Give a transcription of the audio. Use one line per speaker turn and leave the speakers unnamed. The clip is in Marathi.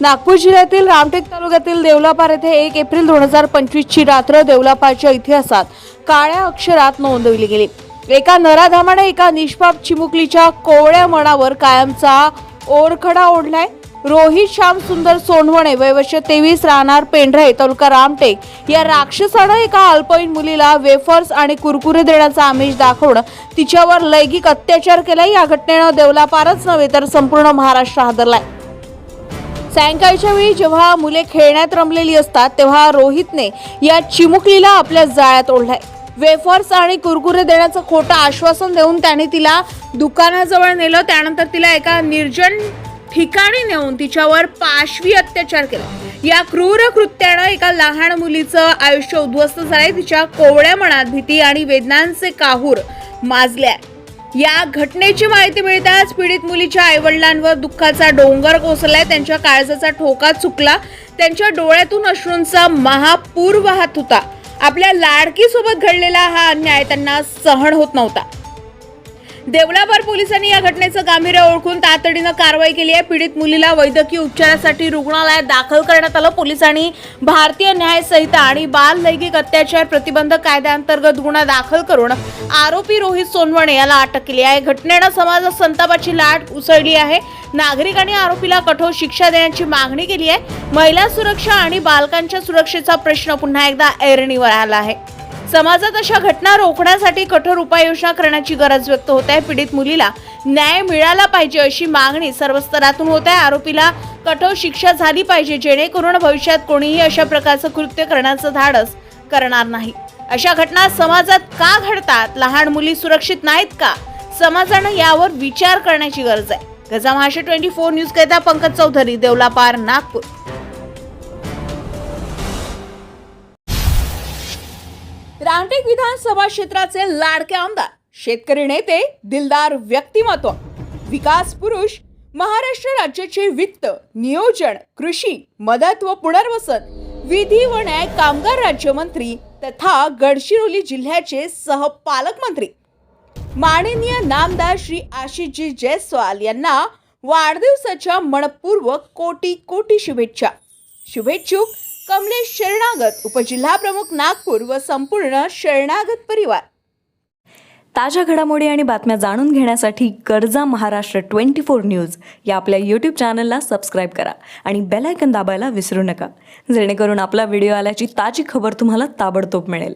नागपूर जिल्ह्यातील रामटेक तालुक्यातील देवलापार येथे एक एप्रिल दोन हजार पंचवीसची रात्र देवलापारच्या इतिहासात काळ्या अक्षरात नोंदवली गेली. एका नराधामाने एका निष्पाप चिमुकलीच्या कोवळ्या मनावर कायमचा ओरखडा ओढलाय. रोहित श्याम सुंदर सोनवणे वयवर्ष तेवीस राहणार पेंढरे तालुका रामटेक या राक्षसानं एका अल्पवयीन मुलीला वेफर्स आणि कुरकुरे देण्याचा आमिष दाखवणं तिच्यावर लैंगिक अत्याचार केलाय. या घटनेनं देवलापारच नव्हे तर संपूर्ण महाराष्ट्र हादरलाय. सायंकाळच्या वेळी जेव्हा मुले खेळण्यात रमलेली असतात तेव्हा रोहितने या चिमुकलीला आपल्या जाळ्यात ओढलाय. वेफर्स आणि कुरकुरे देण्याचं खोटं आश्वासन देऊन त्याने तिला दुकानाजवळ नेलं. त्यानंतर तिला एका निर्जन ठिकाणी नेऊन तिच्यावर पाशवी अत्याचार केला. या क्रूर कृत्यानं एका लहान मुलीचं आयुष्य उद्ध्वस्त झालंय. तिच्या कोवळ्या मनात भीती आणि वेदनांचे काहूर माजले आहे या घटनेची माहिती मिळताच पीडित मुलीच्या आईवडिलांवर दुःखाचा डोंगर कोसळलाय. त्यांच्या काळजाचा ठोका चुकला. त्यांच्या डोळ्यातून अश्रूंचा महापूर वाहत होता. आपल्या लाडकीसोबत घडलेला हा अन्याय त्यांना सहन होत नव्हता. देवळाभर पोलिसांनी या घटनेचं गांभीर्य ओळखून तातडीनं कारवाई केली आहे. पीडित मुलीला वैद्यकीय उपचारासाठी रुग्णालयात दाखल करण्यात आलं. पोलिसांनी भारतीय न्याय संहिता आणि बाल लैंगिक अत्याचार प्रतिबंधक कायद्याअंतर्गत गुन्हा दाखल करून आरोपी रोहित सोनवणे याला अटक केली आहे. घटनेनं समाजात संतापाची लाट उसळली आहे. नागरिकांनी आरोपीला कठोर शिक्षा देण्याची मागणी केली आहे. महिला सुरक्षा आणि बालकांच्या सुरक्षेचा प्रश्न पुन्हा एकदा ऐरणीवर आला आहे. समाजात अशा घटना रोखण्यासाठी कठोर उपाययोजना करण्याची गरज व्यक्त होत आहे. पीडित मुलीला न्याय मिळाला पाहिजे अशी मागणी सर्व स्तरातून होत आहे. आरोपीला कठोर शिक्षा झाली पाहिजे जेणेकरून भविष्यात कोणीही अशा प्रकारचं कृत्य करण्याचं धाडस करणार नाही. अशा घटना समाजात का घडतात? लहान मुली सुरक्षित नाहीत का? समाजानं यावर विचार करण्याची गरज आहे. गजा महाराष्ट्र ट्वेंटी फोर न्यूज करिता पंकज चौधरी देवलापार नागपूर. रामटेक विधानसभा क्षेत्राचे लाडके आमदार शेतकरी नेते दिलदार व्यक्तिमत्व विकास पुरुष महाराष्ट्र राज्याचे वित्त नियोजन कृषी मदत व पुनर्वसन विधी व न्याय कामगार राज्यमंत्री तथा गडचिरोली जिल्ह्याचे सहपालकमंत्री. माननीय नामदार श्री आशिषजी जयस्वाल यांना वाढदिवसाच्या मनपूर्वक कोटी कोटी शुभेच्छा. शुभेच्छुक कमलेश शरणागत उपजिल्हा प्रमुख नागपूर व संपूर्ण शरणागत परिवार.
ताज्या घडामोडी आणि बातम्या जाणून घेण्यासाठी कर्जा महाराष्ट्र ट्वेंटी फोर न्यूज या आपल्या यूट्यूब चॅनलला सबस्क्राईब करा आणि बेल आयकन दाबायला विसरू नका. जेणेकरून आपला व्हिडिओ आल्याची ताजी खबर तुम्हाला ताबडतोब मिळेल.